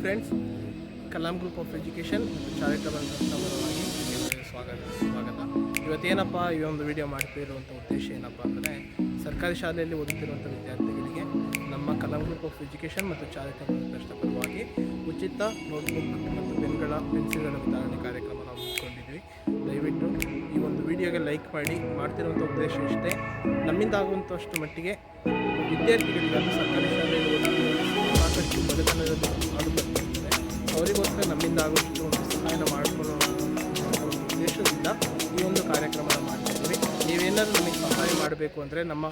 Friends Kalam group of education charitable ಟ್ರಸ್ಟ್ನವರವಾಗಿ ನಿಮಗೆ ಸ್ವಾಗತ ಸ್ವಾಗತ. ಇವತ್ತೇನಪ್ಪ ಈ ಒಂದು ವಿಡಿಯೋ ಮಾಡ್ತಿರುವಂಥ ಉದ್ದೇಶ ಏನಪ್ಪ ಅಂದರೆ, ಸರ್ಕಾರಿ ಶಾಲೆಯಲ್ಲಿ ಓದುತ್ತಿರುವಂಥ ವಿದ್ಯಾರ್ಥಿಗಳಿಗೆ ನಮ್ಮ ಕಲಾಂ ಗ್ರೂಪ್ ಆಫ್ ಎಜುಕೇಷನ್ ಮತ್ತು ಚಾರಿಟಬಲ್ ಟ್ರಸ್ಟ್ನ ಪರವಾಗಿ ಉಚಿತ ನೋಟ್ಬುಕ್ ಮತ್ತು ಪೆನ್ಗಳ, ಪೆನ್ಸಿಲ್ಗಳ ವಿತರಣೆ ಕಾರ್ಯಕ್ರಮ ನಾವು ಹಮ್ಮಿಕೊಂಡಿದ್ವಿ ದಯವಿಟ್ಟು ಈ ಒಂದು ವಿಡಿಯೋಗೆ ಲೈಕ್ ಮಾಡಿ ಮಾಡ್ತಿರುವಂಥ ಉದ್ದೇಶ ಇಷ್ಟೇ. ನಮ್ಮಿಂದ ಆಗುವಂಥಷ್ಟು ಮಟ್ಟಿಗೆ ವಿದ್ಯಾರ್ಥಿಗಳಿಗೆ, ಸರ್ಕಾರಿ ಶಾಲೆಯಲ್ಲಿ ಸಾಕಷ್ಟು ಬಡತನದಲ್ಲಿ ಆಡುತ್ತಿದ್ದಾರೆ ಅವರಿಗೋಸ್ಕರ ನಮ್ಮಿಂದ ಆಗುವಷ್ಟು ಒಂದು ಸಹಾಯನ ಮಾಡಿಕೊಳ್ಳೋ ಉದ್ದೇಶದಿಂದ ಈ ಒಂದು ಕಾರ್ಯಕ್ರಮನ ಮಾಡ್ತಾಯಿದ್ದೀವಿ ನೀವೇನಾದರೂ ನಮಗೆ ಸಹಾಯ ಮಾಡಬೇಕು ಅಂದರೆ ನಮ್ಮ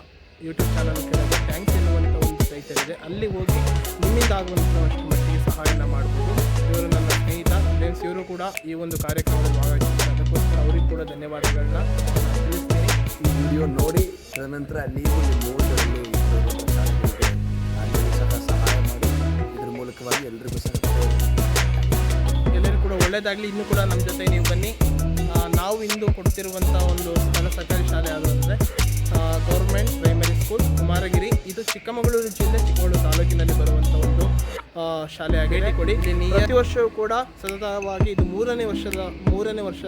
ಯೂಟ್ಯೂಬ್ ಚಾನಲ್ ಕೆಳಗೆ ಥ್ಯಾಂಕ್ಸ್ ಎನ್ನುವಂಥ ಒಂದು ಸೈಟ್ ಇದೆ. ಅಲ್ಲಿ ಹೋಗಿ ನಿಮ್ಮಿಂದ ಆಗುವಂಥ ಅಷ್ಟು ಮಟ್ಟಿಗೆ ಸಹಾಯನ ಮಾಡ್ಬೋದು. ಇವರು ನನ್ನ ಸ್ನೇಹಿತ ಫ್ರೆಂಡ್ಸ್ ಇವರು ಕೂಡ ಈ ಒಂದು ಕಾರ್ಯಕ್ರಮದಲ್ಲಿ ಭಾಗವಹಿಸಿದ್ದಾರೆ. ಅದಕ್ಕೋಸ್ಕರ ಅವರಿಗೂ ಕೂಡ ಧನ್ಯವಾದಗಳನ್ನ ನಾನು ತಿಳಿಸ್ತೀನಿ. ಈ ವಿಡಿಯೋ ನೋಡಿ, ತದನಂತರ ನೀವು ನಿಮ್ಮ ಸಹ ಸಹಾಯ ಮಾಡಿ. ಇದ್ರ ಮೂಲಕವಾಗಿ ಎಲ್ರಿಗೂ ಸಹ ಒಳ್ಳೇದಾಗಲಿ, ಇನ್ನೂ ಕೂಡ ನಮ್ಮ ಜೊತೆ ನೀವು ಬನ್ನಿ. ನಾವು ಇಂದು ಕೊಡ್ತಿರುವಂಥ ಒಂದು ಸ್ಥಳ ಸರ್ಕಾರಿ ಶಾಲೆ ಯಾವುದು ಅಂದರೆ ಗೌರ್ಮೆಂಟ್ ಪ್ರೈಮರಿ ಸ್ಕೂಲ್ ಕುಮಾರಗಿರಿ. ಇದು ಚಿಕ್ಕಮಗಳೂರು ಜಿಲ್ಲೆ, ಚಿಕ್ಕಮಗಳೂರು ತಾಲೂಕಿನಲ್ಲಿ ಬರುವಂಥ ಒಂದು ಶಾಲೆ ಆಗಿ ಕೊಡಿ. ಪ್ರತಿ ವರ್ಷವೂ ಕೂಡ ಸತತವಾಗಿ ಇದು ಮೂರನೇ ವರ್ಷದ, ಮೂರನೇ ವರ್ಷ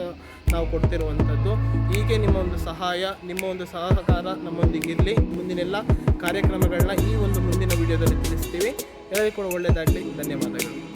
ನಾವು ಕೊಡ್ತಿರುವಂಥದ್ದು ಹೀಗೆ ನಿಮ್ಮ ಒಂದು ಸಹಾಯ, ನಿಮ್ಮ ಒಂದು ಸಹಕಾರ ನಮ್ಮೊಂದಿಗಿರಲಿ ಮುಂದಿನೆಲ್ಲ ಕಾರ್ಯಕ್ರಮಗಳನ್ನ ಈ ಒಂದು ಮುಂದಿನ ವಿಡಿಯೋದಲ್ಲಿ ತಿಳಿಸ್ತೀವಿ. ಎಲ್ಲರಿಗೂ ಕೂಡ ಒಳ್ಳೆಯದಾಗಲಿ ಧನ್ಯವಾದಗಳು.